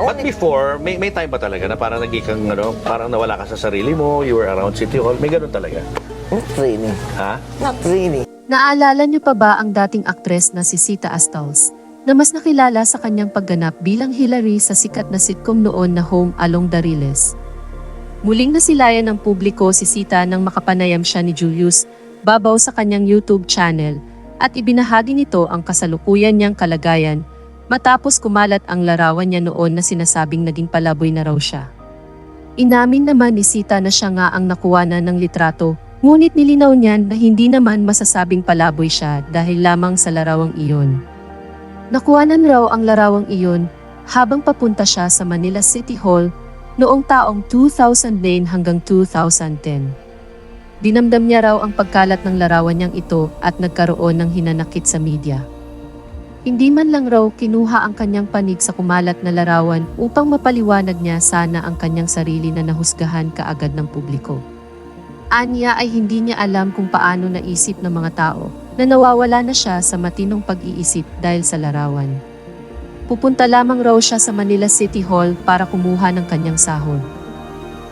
But before, may, may time ba talaga na parang naging kang, ano, parang nawala ka sa sarili mo, you were around City Hall, may ganun talaga? Not really. Ha? Not really. Naalala niyo pa ba ang dating aktres na si Sita Astals, na mas nakilala sa kanyang pagganap bilang Hillary sa sikat na sitcom noon na Home Along the Riles? Muling nasilayan ng publiko si Sita nang makapanayam siya ni Julius babaw sa kanyang YouTube channel at ibinahagi nito ang kasalukuyan niyang kalagayan matapos kumalat ang larawan niya noon na sinasabing naging palaboy na raw siya. Inamin naman ni Sita na siya nga ang nakuwanan ng litrato Ngunit nilinaw niyan na hindi naman masasabing palaboy siya dahil lamang sa larawang iyon. Nakuhanan raw ang larawang iyon habang papunta siya sa Manila City Hall noong taong 2009 hanggang 2010. Dinamdam niya raw ang pagkalat ng larawan niyang ito at nagkaroon ng hinanakit sa media. Hindi man lang raw kinuha ang kanyang panig sa kumalat na larawan upang mapaliwanag niya sana ang kanyang sarili na nahusgahan kaagad ng publiko. Anya ay hindi niya alam kung paano naisip ng mga tao na nawawala na siya sa matinong pag-iisip dahil sa larawan. Pupunta lamang raw siya sa Manila City Hall para kumuha ng kanyang sahod.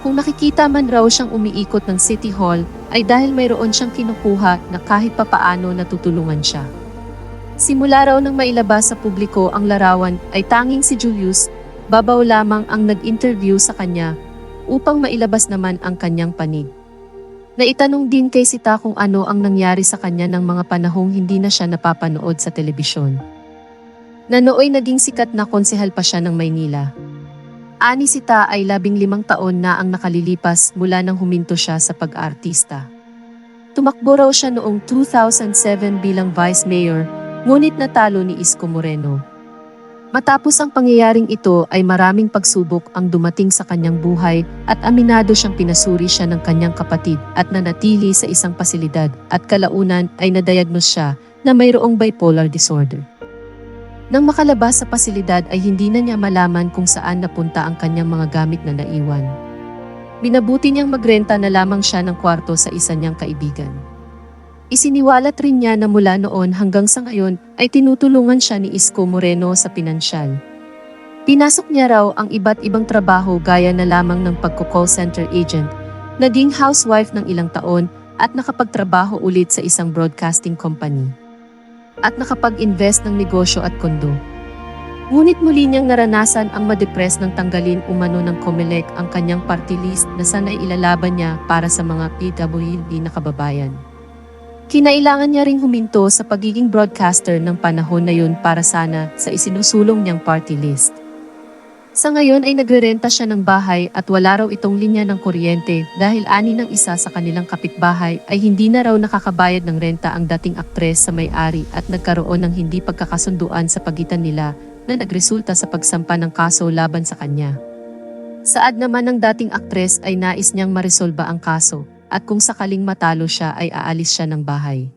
Kung nakikita man raw siyang umiikot ng City Hall ay dahil mayroon siyang kinukuha na kahit papaano natutulungan siya. Simula raw nang mailabas sa publiko ang larawan ay tanging si Julius, babaw lamang ang nag-interview sa kanya upang mailabas naman ang kanyang panig. Naitanong din kay Sita kung ano ang nangyari sa kanya ng mga panahong hindi na siya napapanood sa telebisyon. Na nooy naging sikat na konsehal pa siya ng Maynila. Ani Sita ay labing limang taon na ang nakalilipas mula nang huminto siya sa pag-aartista. Tumakbo raw siya noong 2007 bilang Vice Mayor, ngunit natalo ni Isko Moreno. Matapos ang pangyayaring ito ay maraming pagsubok ang dumating sa kanyang buhay at aminado siyang pinasuri siya ng kanyang kapatid at nanatili sa isang pasilidad at kalaunan ay nadiagnose siya na mayroong bipolar disorder. Nang makalabas sa pasilidad ay hindi na niya malaman kung saan napunta ang kanyang mga gamit na naiwan. Binabuti niyang magrenta na lamang siya ng kwarto sa isa niyang kaibigan. Isiniwalat rin niya na mula noon hanggang sa ngayon ay tinutulungan siya ni Isko Moreno sa pinansyal. Pinasok niya raw ang iba't ibang trabaho gaya na lamang ng pagko-call center agent, naging housewife ng ilang taon at nakapagtrabaho ulit sa isang broadcasting company. At nakapag-invest ng negosyo at kondo. Ngunit muli niyang naranasan ang madepress ng tanggalin umano ng Comelec ang kanyang party list na sana'y ilalaban niya para sa mga PWD na kababayan. Kinailangan niya ring huminto sa pagiging broadcaster ng panahon na yun para sana sa isinusulong niyang party list. Sa ngayon ay nagrerenta siya ng bahay at wala raw itong linya ng kuryente dahil ani ng isa sa kanilang kapitbahay ay hindi na raw nakakabayad ng renta ang dating aktres sa may-ari at nagkaroon ng hindi pagkakasunduan sa pagitan nila na nagresulta sa pagsampa ng kaso laban sa kanya. Saad naman ng dating aktres ay nais niyang maresolba ang kaso at kung sakaling matalo siya ay aalis siya ng bahay.